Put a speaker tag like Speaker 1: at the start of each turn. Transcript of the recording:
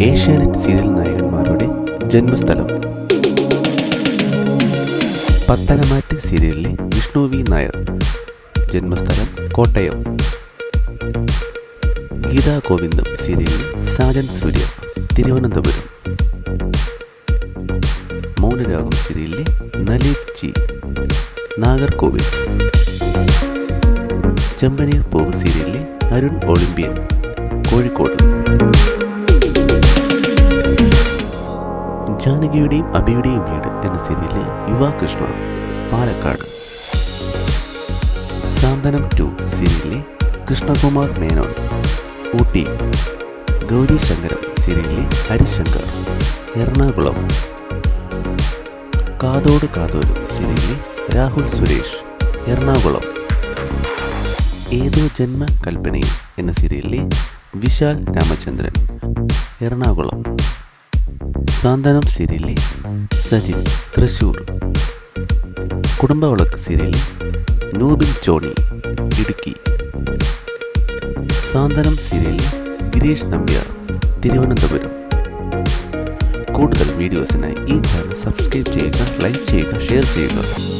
Speaker 1: Asianet serial നായകന്മാരുടെ ജന്മസ്ഥലം. പത്തനമാറ്റ് സീരിയലിലെ Vishnu V. Nair. ജന്മസ്ഥലം കോട്ടയം. ഗീതാ ഗോവിന്ദം സീരിയലിൽ സാജൻ സൂര്യ തിരുവനന്തപുരം. മൗനരാഗം സീരിയലിലെ നലീഫ് ജി നാഗർകോവിൽ. ചെമ്പനീർ പോവ് സീരിയലിലെ അരുൺ ഒളിമ്പ്യൻ കോഴിക്കോട്. ജാനകിയുടെയും അബിയുടെയും വീട് എന്ന സീരിയലിലെ യുവാകൃഷ്ണ പാലക്കാട്. സാന്ത്വനം ടു സീരിയലിലെ കൃഷ്ണകുമാർ മേനോൻ ഊട്ടി. ഗൗരി ശങ്കരം സീരിയലിലെ ഹരിശങ്കർ എറണാകുളം. കാതോട് കാതോരും സീരിയലിലെ രാഹുൽ സുരേഷ് എറണാകുളം. ഏതോ ജന്മ കൽപ്പനയിൽ എന്ന സീരിയലിലെ വിശാൽ രാമചന്ദ്രൻ എറണാകുളം. സാന്ത്വനം സീരിയലിൽ സജിൻ തൃശൂർ. കുടുംബവിളക്ക് സീരിയലിൽ നൂബിൻ ജോണി ഇടുക്കി. സാന്ത്വനം സീരിയലിൽ ഗിരീഷ് നമ്പ്യാർ തിരുവനന്തപുരം. കൂടുതൽ വീഡിയോസിനായി ഈ ചാനൽ സബ്സ്ക്രൈബ് ചെയ്യുക ലൈക്ക് ചെയ്യുക ഷെയർ ചെയ്യുക.